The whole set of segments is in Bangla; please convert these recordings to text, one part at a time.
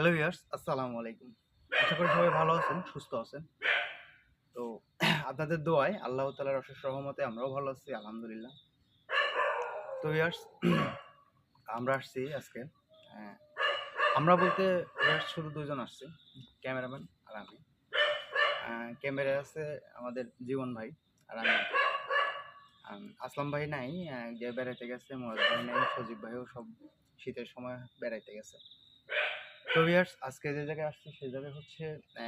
হ্যালো ইয়ার্স আসসালামু আলাইকুম আশা করি সবাই ভালো আছেন সুস্থ আছেন। তো আপনাদের দোয়ায় আল্লাহ তালার অশেষ রহমতে আমরাও ভালো আছি আলহামদুলিল্লাহ। তো ইয়ার্স আমরা আসছি আজকে। হ্যাঁ, আমরা বলতে ইয়ার্স শুধু দুজন আসছি ক্যামেরাম্যান আর আমি। ক্যামেরা আছে আমাদের জীবন ভাই আর আমি। আসলাম ভাই নাই গিয়ে বেড়াইতে গেছে মোরাদ ভাই নাই সজীব ভাইও সব শীতের সময় বেড়াইতে গেছে। তো ভিউয়ার্স আজকে যে জায়গায় আসছি সেই জায়গায় হচ্ছে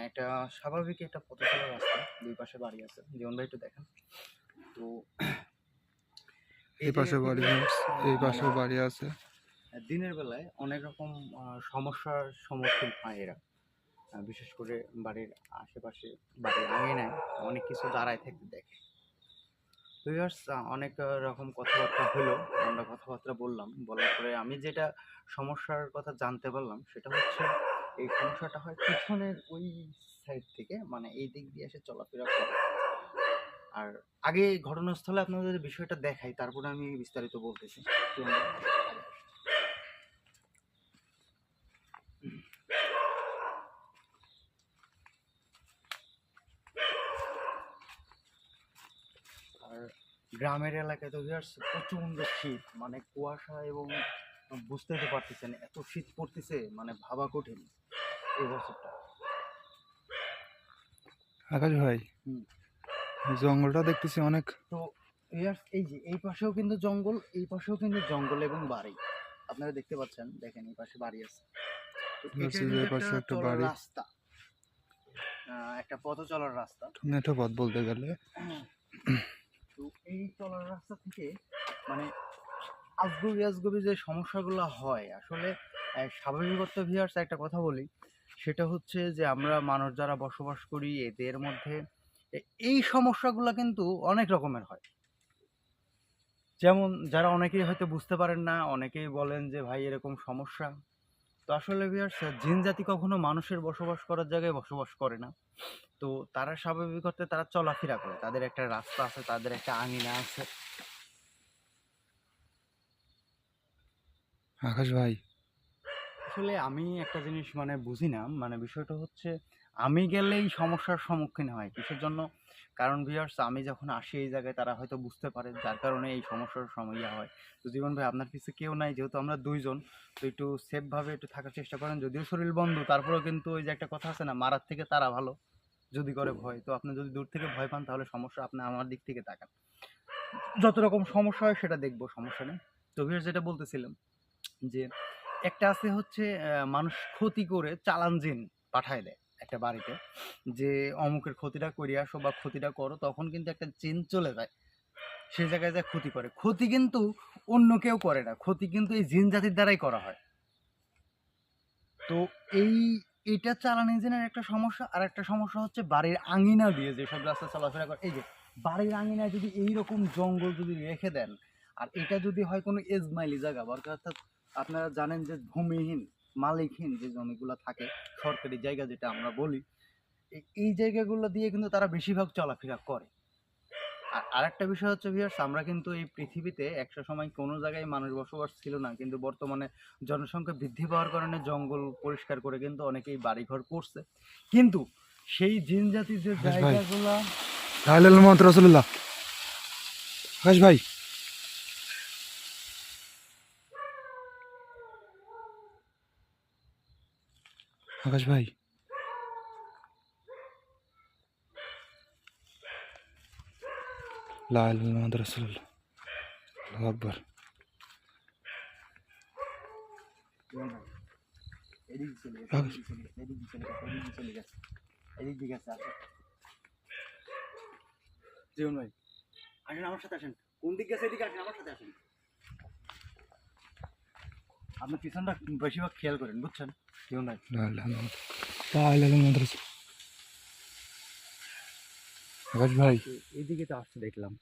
একটা স্বাভাবিক একটা পথ চলার রাস্তা। দুই পাশে বাড়ি আছে। জীবন ভাই একটু দেখেন। তো এই পাশে বাড়ি এই পাশেও মানে বাড়ি আছে। দিনের বেলায় অনেক রকম সমস্যার সম্মুখীন হয় এরা। বিশেষ করে বাড়ির আশেপাশে বাড়ির আঙিনায় অনেক কিছু দাঁড়ায় থাকতে দেখে। Viewers, অনেক রকম কথাবার্তা হলো আমরা কথাবার্তা বললাম। বলার পরে আমি যেটা সমস্যার কথা জানতে পারলাম সেটা হচ্ছে এই সমস্যাটা হয় পিছনের ওই সাইড থেকে মানে এই দিক দিয়ে এসে চলাফেরা করে। আর আগে ঘটনাস্থলে আপনাদের বিষয়টা দেখাই তারপরে আমি বিস্তারিত বলতেছি চলুন, আগে আসি। আর গ্রামের এলাকায় তো প্রচণ্ড শীত। মানে কুয়াশা এবং বুঝতে তো পারতেছেন এত শীত পড়তেছে মানে ভাবা কঠিন এই বছরটা। আকাশ ভাই। জঙ্গলটা দেখতেছি অনেক। তো এই যে এই পাশেও কিন্তু জঙ্গল এই পাশেও কিন্তু জঙ্গল এবং বাড়ি। আপনারা দেখতে পাচ্ছেন দেখেন এই পাশে বাড়ি আছে। পাশে একটা বাড়ি। রাস্তা। একটা পথ চলার রাস্তা পথ বলতে গেলে। তো এই চলার রাস্তা থেকে মানে আজগবি আজগবি যে সমস্যাগুলো হয়, আসলে স্বাভাবিকত্ব ভিউয়ার্স একটা কথা বলি, সেটা হচ্ছে যে আমরা মানুষ যারা বসবাস করি, এদের মধ্যে এই সমস্যাগুলো কিন্তু অনেক রকমের হয়। যেমন, যারা অনেকেই হয়তো বুঝতে পারেন না, অনেকেই বলেন যে, ভাই, এরকম সমস্যা। আসলে ভিউয়ার্স জিন জাতি কখনো মানুষের বসবাস করার জায়গায় বসবাস করে না। তো তারা স্বাভাবিকতে তারা চলাফেরা করে। তাদের একটা রাস্তা আছে তাদের একটা আঙিনা আছে। আকাশ ভাই। আসলে আমি একটা জিনিস মানে বুঝি না। মানে বিষয়টা হচ্ছে আমি গেলেই সমস্যার সম্মুখীন হয়। কিসের জন্য? কারণ ভিউয়ার্স আমি যখন আসি এই জায়গায় তারা হয়তো বুঝতে পারে যার কারণে এই সমস্যার সমস্যা হয়। তো জীবন ভাই আপনার কিছু কেউ নাই যেহেতু আমরা দুইজন তো একটু সেফভাবে একটু থাকার চেষ্টা করেন। যদিও শরীর বন্ধ তারপরেও কিন্তু ওই যে একটা কথা আছে না মারার থেকে তারা ভালো যদি করে ভয়। তো আপনি যদি দূর থেকে ভয় পান তাহলে সমস্যা আপনি আমার দিক থেকে তাকান। যত রকম সমস্যা হয় সেটা দেখব সমস্যা নেই। তো ভিউয়ার্স যেটা বলতেছিলাম যে একটা আছে হচ্ছে মানুষ ক্ষতি করে চালান জিন পাঠায় দেয়। একটা বাড়িতে, যে অমুকের ক্ষতিটা করিয়ে আসো বা ক্ষতিটা করো, তখন কিন্তু একটা চেন চলে যায়। সেই জায়গায় যা ক্ষতি করে। ক্ষতি কিন্তু অন্য কেউ করে না। ক্ষতি কিন্তু এই জিন জাতির দ্বারাই করা হয়। তো এই, এটা চালান ইঞ্জিনের একটা সমস্যা। আর একটা সমস্যা হচ্ছে বাড়ির আঙিনা দিয়ে যেসব রাস্তা চলাফেরা করে। এই যে, বাড়ির আঙিনায় যদি এইরকম জঙ্গল যদি রেখে দেন, আর এটা যদি হয় কোনো এজমাইলি জায়গা অর্থাৎ আপনারা জানেন যে ভূমিহীন মালিকহীন যে জমিগুলো থাকে সরকারি জায়গা যেটা আমরা বলি এই- জায়গাগুলো দিয়ে কিন্তু তারা বেশিরভাগ চলাফেরা করে। আর আরেকটা বিষয় হচ্ছে ভিউয়ার্স আমরা কিন্তু এই পৃথিবীতে একটা সময় কোনো জায়গায় মানুষ বসবাস ছিল না কিন্তু বর্তমানে জনসংখ্যা বৃদ্ধি পাওয়ার কারণে জঙ্গল পরিষ্কার করে কিন্তু অনেকেই বাড়িঘর করছে। কিন্তু সেই জিন জাতির যে। জায়গাগুলা রসুল্লাহ আকাশ ভাই আকাশ ভাই লাইলাল মোহাম্মদ রসুল্লাহ আল্লাহু আকবার এদিক চলে গেছে এদিক চলে গেছে এদিক চলে গেছে এদিক দিকে আছে আসেন জীবন ভাই, আসেন আমার সাথে আসেন। কোন দিক গেছে এদিকে আসেন, আমার সাথে আসেন। আপনার পিছনটা বেশিরভাগ খেয়াল করেন বুঝছেন? লাইলাল মোহাম্মদ রসুল আকাশ ভাই। এ- এদিকে তো আসছে দেখলাম।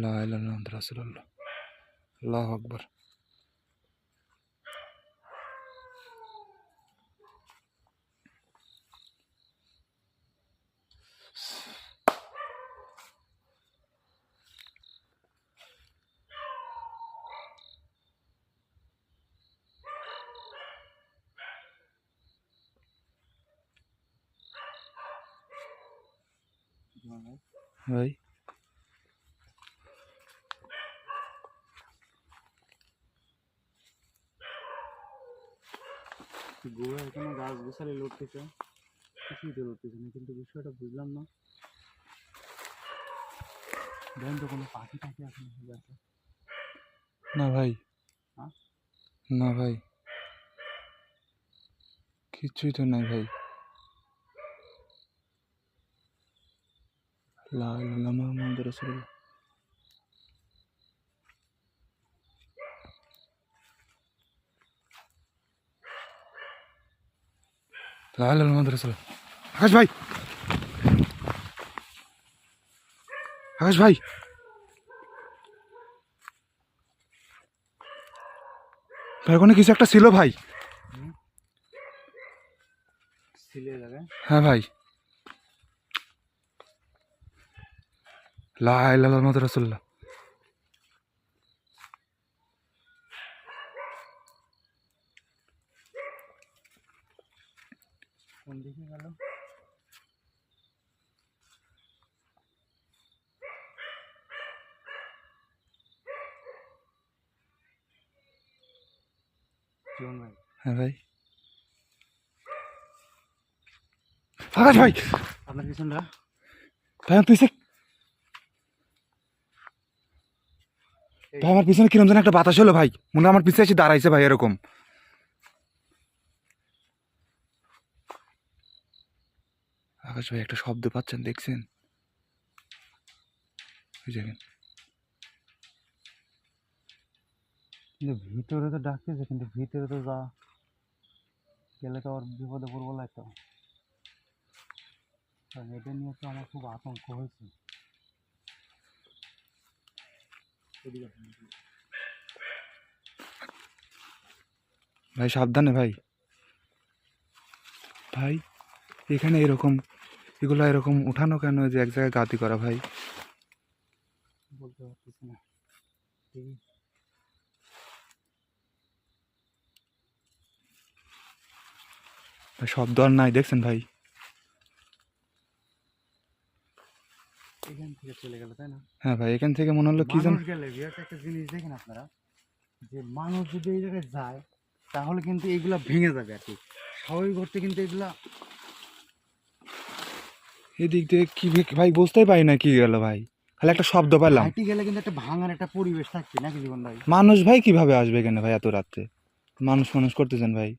লাইলাল মোহাম্মদ রসুল্লাহ আল্লাহ আকবার জীবন ভাই। ভাই গোড়ায় কোনো গাছ গোছালি লড়তেছে কিছুই তো লড়তেছে না কিন্তু বিষয়টা বুঝলাম না। দেখেন তো কোনো পাখি টাখি আছে না ভাই। হ্যাঁ? না ভাই। কিচ্ছুই তো নাই ভাই। লা ইলাহা মুহাম্মাদুর রাসূলুল্লাহ লা ইলাহা আকাশ ভাই আকাশ ভাই ভাই ওখানে কিছু একটা ছিল ভাই হ্যাঁ ভাই লা ইলাহা মুহাম্মাদুর রাসূলুল্লাহ। কোন দিকে গেল? জীবন ভাই। হ্যাঁ ভাই। আকাশ ভাই। আপনার পিছনটা? ভাই আমার ভাই আমার পিছনে কিরম যেন একটা বাতাস হলো ভাই। মনে আমার পিছে এসে দাঁড়াইছে ভাই এরকম। আকাশ ভাই, একটা শব্দ পাচ্ছেন, দেখছেন? ভিতরে তো ডাকতেছে, কিন্তু ভিতরে তো যা গেলে তো আর বিপদে পড়ব লাগতো এটা নিয়ে তো আমার খুব আতঙ্ক হয়েছে এদিকে আসুন, এদিকে। ভাই সাবধানে ভাই। ভাই এখানে এরকম এগুলো এরকম উঠানো কেন? যে এক জায়গায় গাতি করা ভাই। বলতে পারতেছি না। শব্দ আর নাই দেখছেন ভাই এখান থেকে চলে গেল তাই না? হ্যাঁ ভাই এখান থেকে মনে হলো কি গেলে একটা জিনিস দেখেন আপনারা যে মানুষ যদি এই জায়গায় যায় তাহলে কিন্তু এইগুলা ভেঙে যাবে আর কি। স্বাভাবিক করতে কিন্তু এগুলা এদিক দিয়ে কি ভাই বুঝতেই পারি না কি গেল ভাই। খালি একটা শব্দ পেলাম। হাইটি গেলে কিন্তু একটা ভাঙার একটা পরিবেশ থাকছে নাকি জীবন ভাই? মানুষ ভাই কীভাবে আসবে এখানে ভাই এত রাত্রে? মানুষ মানুষ করতেছেন ভাই।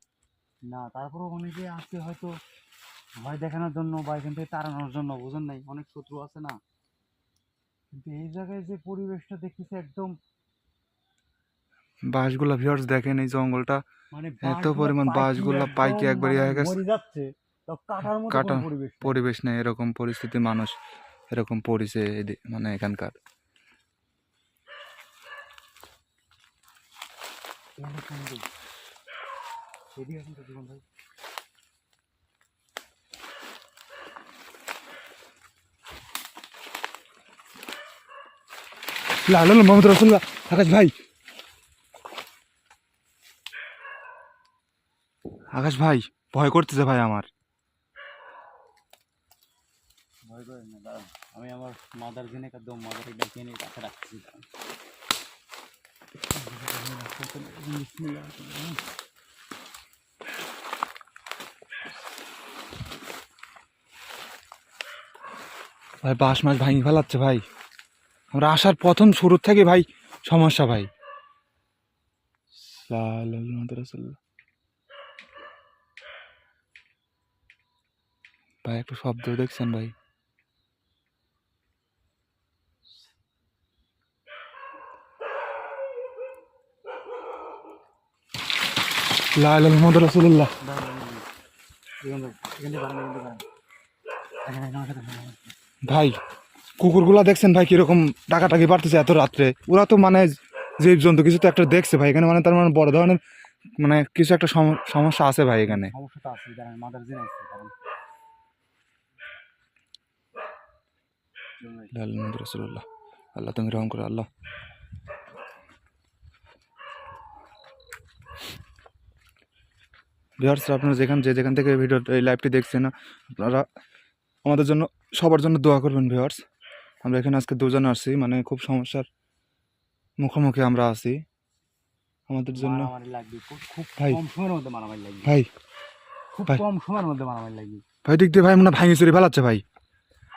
না তারপরেও অনেকে আছে হয়তো ভয় দেখানোর জন্য বা এখান থেকে তাড়ানোর জন্য বুঝেন নাই? অনেক শত্রু আছে না? কিন্তু এই জায়গায় যে পরিবেশটা দেখতেছে একদম বাঁশগুলা ভিউয়ার্স দেখেন এই জঙ্গলটা মানে এত পরিমাণ বাঁশগুলা পাইকে একবার ইয়ে হয়ে গেছে। মরে যাচ্ছে তো কাটার মতো কাটা- পরিবেশ নেই। এরকম পরিস্থিতি মানুষ এরকম এদি- মানে এখানকার এখানে। এদিকে আসুন তো জীবন ভাই লাল মোহাম্মদ রসুল্লাহ আকাশ ভাই। আকাশ ভাই ভয় করতেছে ভাই আমার। ভয় করেন না দাঁড়ান। আমি আমার মাদার জেনে একদম মাদারে ডেকে নিয়ে কাছে রাখছি ভাই বাঁশ মাছ ভাঙি ফেলাচ্ছে ভাই। আমরা আসার প্রথম শুরু থেকে ভাই সমস্যা ভাই। ভাই, একটু শব্দ দেখছেন ভাই? লাল ভাই কুকুরগুলা দেখছেন ভাই কীরকম টাকাটাকি পারতেছে এত রাত্রে? ওরা তো মানে জীব জন্তু কিছু তো একটা দেখছে ভাই এখানে মানে তার মানে বড় ধরনের মানে কিছু একটা সম- সমস্যা আছে ভাই এখানে। রসুল্লাহ আল্লাহ তুমি রহম করো আল্লাহ। ভিউয়ার্স আপনারা যেখান যে যেখান থেকে ভিডিও এই লাইভটি দেখছেন আপনারা আমাদের জন্য সবার জন্য দোয়া করবেন ভিউয়ার্স আমরা এখানে আজকে দুজন আসছি মানে খুব সমস্যার মুখোমুখি আমরা আছি। আমাদের জন্য খুব খুব ভাই। ভাই। খুব। কম সময়ের মধ্যে মারামারি লাগবে। ভাই দিক দিয়ে ভাই মনে ভাঙি চুরি ফেলাচ্ছে ভাই।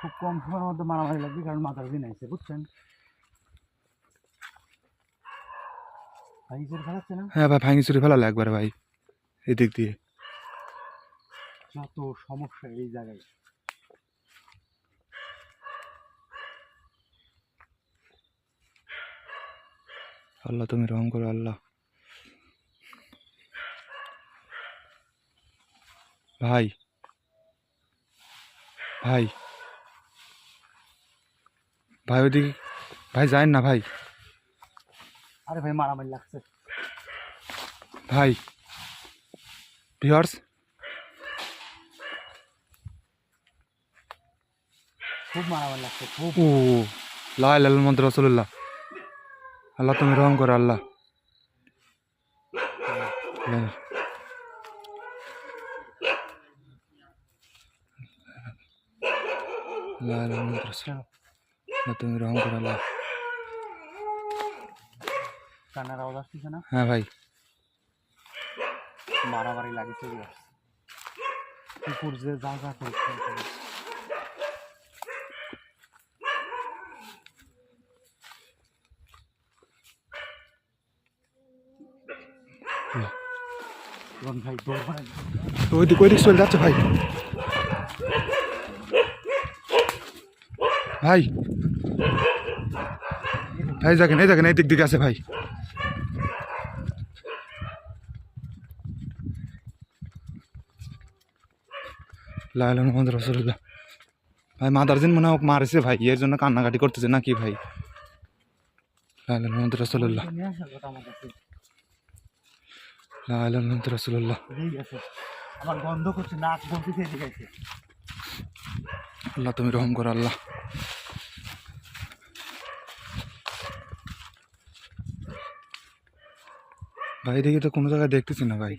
খুব কম সময়ের মধ্যে মারামারি লাগবে কারণ মাথার দিন আছে বুঝছেন? না? হ্যাঁ ভাই ভাঙি চুরি ফেলালো একবারে ভাই এই দিক দিয়ে। যত সমস্যা এই জায়গায়। আল্লাহ তুমি রহম করো আল্লাহ। ভাই ভাই ভাই ওইদিকে ভাই যায়েন না ভাই। আরে ভাই মারামারি লাগছে। ভাই ভিওর্স খুব মারামারি লাগছে খুব। ও লাল মন্ত্র রসুল্লাহ আল্লাহ, তুমি রহম করো, আল্লাহ। তুমি রহম করো, আল্লাহ। কান্নার আওয়াজ আসতেছে না? হ্যাঁ ভাই। মারামারি লাগে চলে আসছে কুকুর যে যা যা করছে রন ভাই দৌড় মারেন। ওই দিক ওই দিক চলে যাচ্ছে ভাই। ভাই। ভাই দেখেন, এই দেখেন, এই দিক দিকে আছে ভাই। লাল মোহাম্মদ রসুল্লাহ ভাই মাদারজিন মনে হয় মারেছে ভাই, এর জন্য কান্নাকাটি করতেছে নাকি ভাই? লাল মোহাম্মদ রসুল্লাহ নিয়ে আসার কথা আমার কাছে লাল মোহাম্মদ রসুল্লাহ এই গেছে আমার গন্ধ করছে নাক বলতে গেছে আল্লাহ তুমি রহম করো আল্লাহ। ভাই দেখি তো কোনো জায়গায় দেখতেছি না ভাই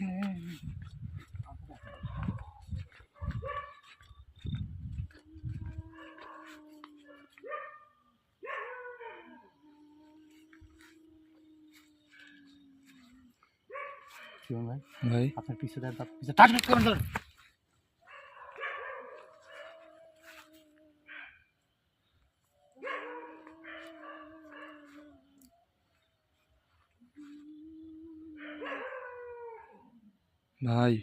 শিবন ভাই ভাই আপনার পিছু দেন তার পিছু টাচ করেন ধরেন। ভাই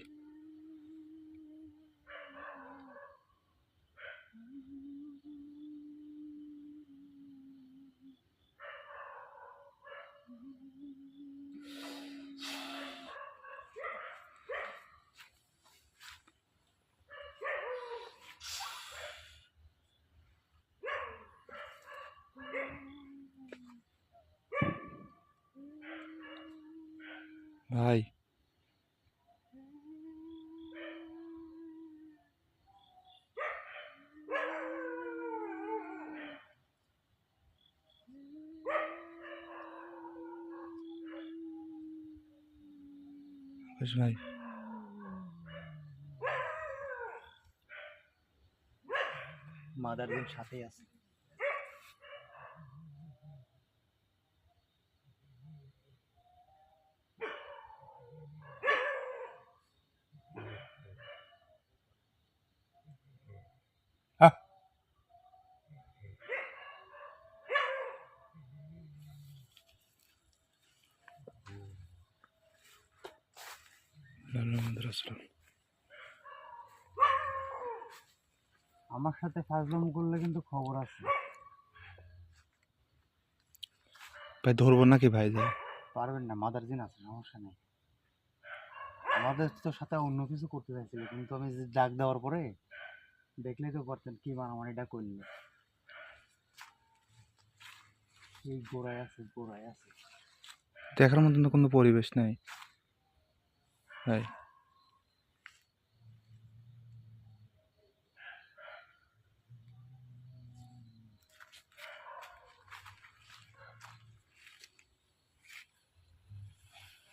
বেশ ভাই। মাদার সাথেই আছে লাল মোহাম্মদ রসুল আমার সাথে করলে কিন্তু খবর আছে ভাই ধরবো নাকি ভাই যাই পারবেন না মাদার দিন আছে সমস্যা নেই। আমাদের তো সাথে অন্য কিছু করতে চাইছিল কিন্তু আমি যে ডাক দেওয়ার পরে দেখলেই তো পারতেন কি মারামারিটা করলে। এই গোড়ায় আছে গোড়ায় আছে। দেখার মতন তো কোনো পরিবেশ নাই। ভাই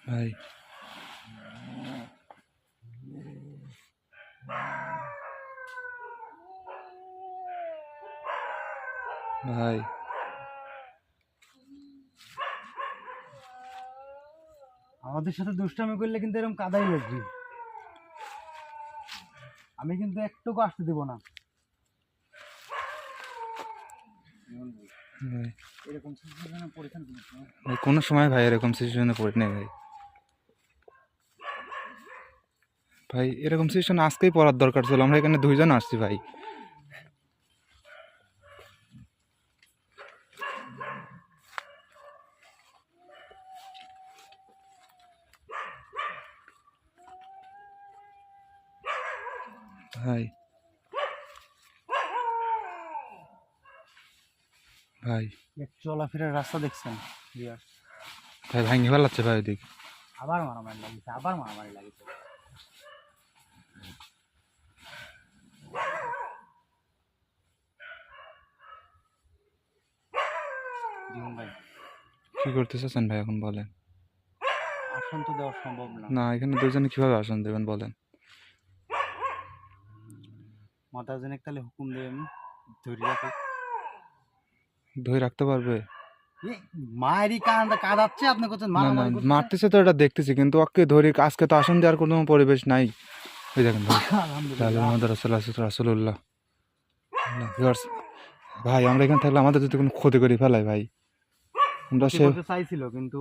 ভাই ভাই আমাদের সাথে দুষ্টামি করলে কিন্তু এরকম কাদাই লাগবে। আমি কিন্তু একটুকু আসতে দেবো না। কোনো সময় ভাই এরকম সিচুয়েশনে পড়ি নাই ভাই। ভাই এরকম সিচুয়েশন আজকেই পড়ার দরকার ছিল। আমরা এখানে দুইজন আসছি ভাই। ভাই। ভাই। চলাফেরার রাস্তা দেখছেন? ভাই ভাঙ্গি ফেলাচ্ছে ভাই ওদিকে। আবার মারামারি লাগিয়েছে আবার মারামারি লাগিয়েছে কি করতে চাচ্ছেন ভাই এখন বলেন। আসন তো দেওয়া সম্ভব না। না এখানে দুজনে কীভাবে আসন দেবেন বলেন। মাতা জেনেক তাহলে হুকুম দেন ধরে রাখে। ধরে রাখতে পারবে? মায়েরই কান্দা কাঁদাচ্ছে আপনি না না মারতেছে তো এটা দেখতেছি কিন্তু ওকে ধরে আজকে তো আসন দেওয়ার কোনো পরিবেশ নাই। ওই দেখেন ভাই আলহামদুলিল্লাহ। আমাদের রাসুল্লাহ ভাই আমরা এখানে থাকলে আমাদের যদি কোনো ক্ষতি করে ফেলাই ভাই। আমরা সে চাইছিল কিন্তু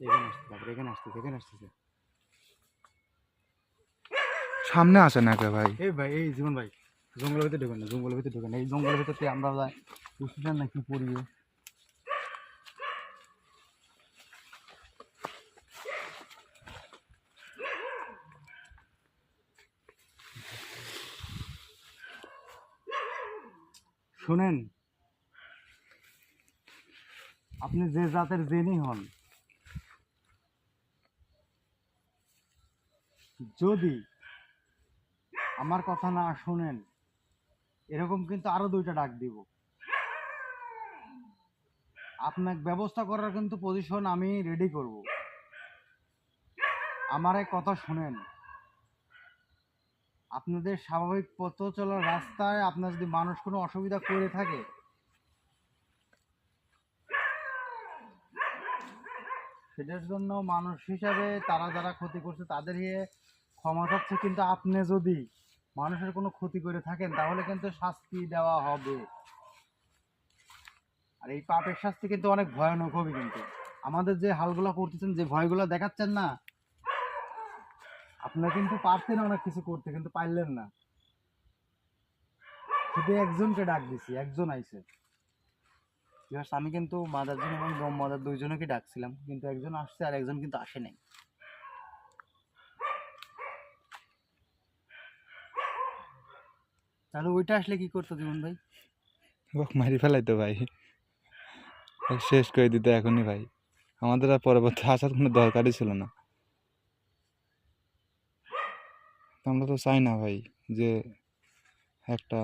এখানে এখানে আসতেছে এখানে আসতেছে সামনে আসে না কে ভাই এই ভাই এই জীবন ভাই জঙ্গলের ভিতরে ঢুকেন না জঙ্গলের ভিতরে ঢুকেন না। এই জঙ্গলের ভিতরে আমরা যাই বুঝতেছেন না কি পড়িয়ে শুনেন, আপনি যে জাতের জেনই হন, যদি আমার কথা না শুনেন, এরকম কিন্তু আরও দুইটা ডাক দিব। আপনার ব্যবস্থা করার কিন্তু পজিশন আমি রেডি করব। আমার এক কথা শুনেন। আপনাদের স্বাভাবিক পথ চলার রাস্তায় আপনার যদি মানুষ কোনো অসুবিধা করে থাকে, সেটার জন্য মানুষ হিসাবে তারা যারা ক্ষতি করছে তাদের ক্ষমা চাচ্ছে। কিন্তু আপনি যদি মানুষের কোনো ক্ষতি করে থাকেন, তাহলে কিন্তু শাস্তি দেওয়া হবে। আর এই পাপের শাস্তি কিন্তু অনেক ভয়ানক হবে কিন্তু। আমাদের যে হালগুলো করতেছেন, যে ভয়গুলো দেখাচ্ছেন না আপনারা কিন্তু পারতেন অনেক কিছু করতে কিন্তু পারলেন না। শুধু একজনকে ডাক দিছি একজন আইছে। Viewers, আমি কিন্তু মাদারজন এবং ব্রহ্ম মাদার দুইজনকে ডাকছিলাম কিন্তু একজন আসছে আর একজন কিন্তু আসে নাই। তাহলে ওইটা আসলে কি করতো জীবন ভাই? ওক মারি ফেলাই তো ভাই। শেষ করে দিতে এখনই ভাই। আমাদের আর পরবর্তী আসার কোনো দরকারই ছিল না। তো আমরা তো চাই না ভাই যে একটা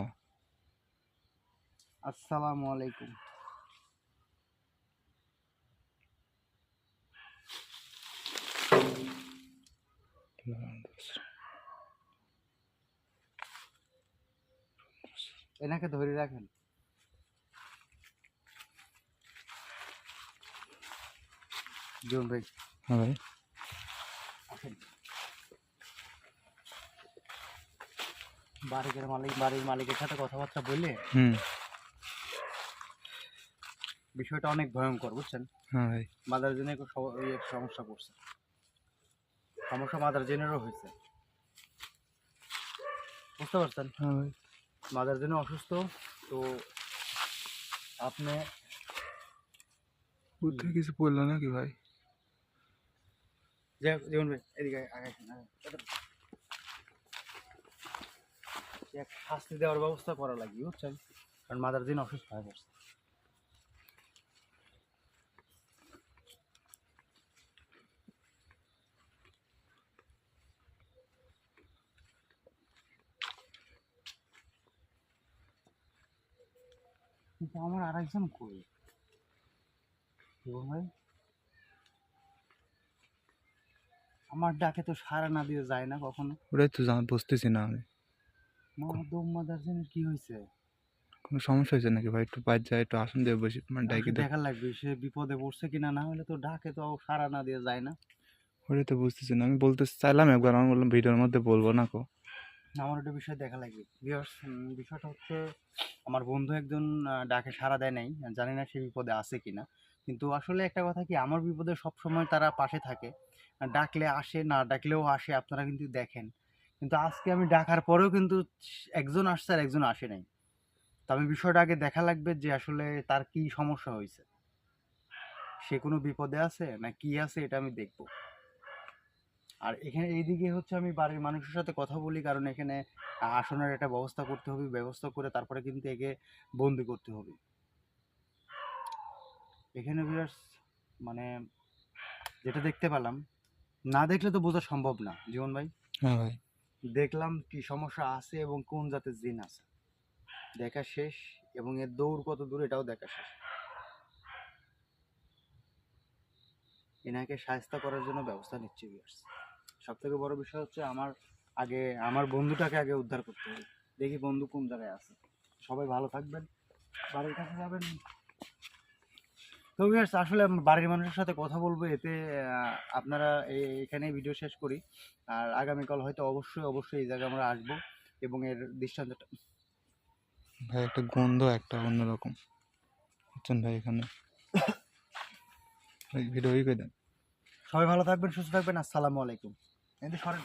আসসালামু আলাইকুম। এনাকে ধরে রাখেন। জীবন ভাই। হ্যাঁ ভাই। বাড়ির মালিক বাড়ির মালিকের সাথে কথাবার্তা বললে হুম। বিষয়টা অনেক ভয়ঙ্কর বুঝছেন? হ্যাঁ ভাই। মাদার জেনে ইয়ে সমস্যা করছে সমস্যা মাদার জেনেরও হয়েছে। বুঝতে পারছেন? হ্যাঁ ভাই। মাদার জন্য অসুস্থ তো আপনি বুদ্ধি কিছু বলল নাকি ভাই? যে জীবন ভাই এদিকে আগে- আগে আসেন, আগে। এদিকে। এক শাস্তি দেওয়ার ব্যবস্থা করা লাগবে, বুঝছেন? কারণ মাদার দিন অসুস্থ হয়ে পড়ছে। কিন্তু আমার আরেকজন কই? জীবন ভাই? আমার ডাকে তো সারা না দিয়ে যায় না কখনো। ওটাই তো বুঝতেছি না আমি। দম মাদার্জিনের কি হয়েছে? কোনো সমস্যা হয়েছে নাকি ভাই? একটু বাইর যায় একটু আসন দিয়ে বসি মানে ডাইকে দেখা লাগবে সে বিপদে পড়ছে কিনা না হলে তো ডাকে তো সারা না দিয়ে যায় না। ওটাই তো বুঝতেছি না আমি বলতে চাইলাম একবার আমি বললাম ভিডিওর মধ্যে বলব না কো। আমার একটা বিষয় দেখা লাগবে। বিষয়টা হচ্ছে আমার বন্ধু একজন ডাকে সাড়া দেয় নাই জানি না সে বিপদে আছে কিনা। কিন্তু আসলে একটা কথা কি আমার বিপদে সব সময় তারা পাশে থাকে। ডাকলে আসে না ডাকলেও আসে আপনারা কিন্তু দেখেন। কিন্তু আজকে আমি ডাকার পরেও কিন্তু একজন আসছে আর একজন আসে নাই। তো আমি বিষয়টা আগে দেখা লাগবে যে আসলে তার কি সমস্যা হয়েছে। সে কোনো বিপদে আছে না কি আছে এটা আমি দেখব। আর এখানে এইদিকে হচ্ছে আমি বাড়ির মানুষের সাথে কথা বলি, কারণ এখানে আসনের একটা ব্যবস্থা করতে হবে, ব্যবস্থা করে তারপরে কিন্তু একে বন্দি করতে হবে। এখানে বিরাট মানে যেটা দেখতে পেলাম, না দেখলে তো বোঝা সম্ভব না। জীবন ভাই? হ্যাঁ ভাই। দেখলাম কি সমস্যা আছে এবং কোন জাতের জিন আছে। দেখা শেষ এবং এর দৌড় কত দূর এটাও দেখা শেষ। এনাকে সাহায্য করার জন্য ব্যবস্থা নিচ্ছি সব থেকে বড় বিষয় হচ্ছে আমার আগে, আমার বন্ধুটাকে আগে উদ্ধার করতে হবে। দেখি বন্ধু কোন জায়গায় আছে। সবাই ভালো থাকবেন। বাড়ির কাছে যাবেন। তো ভিউয়ার্স আসলে বাড়ির মানুষের সাথে কথা বলব। এতে আপনারা এখানে ভিডিও শেষ করি। আর আগামীকাল হয়তো অবশ্যই অবশ্যই এই জায়গায় আমরা আসব এবং এর দৃষ্টান্তটা ভাই একটা গন্ধ একটা অন্যরকম। বুঝছেন ভাই এখানে? ভাই ভিডিও করে দেন। সবাই ভালো থাকবেন সুস্থ থাকবেন। আসসালামু আলাইকুম। এতে সরেন।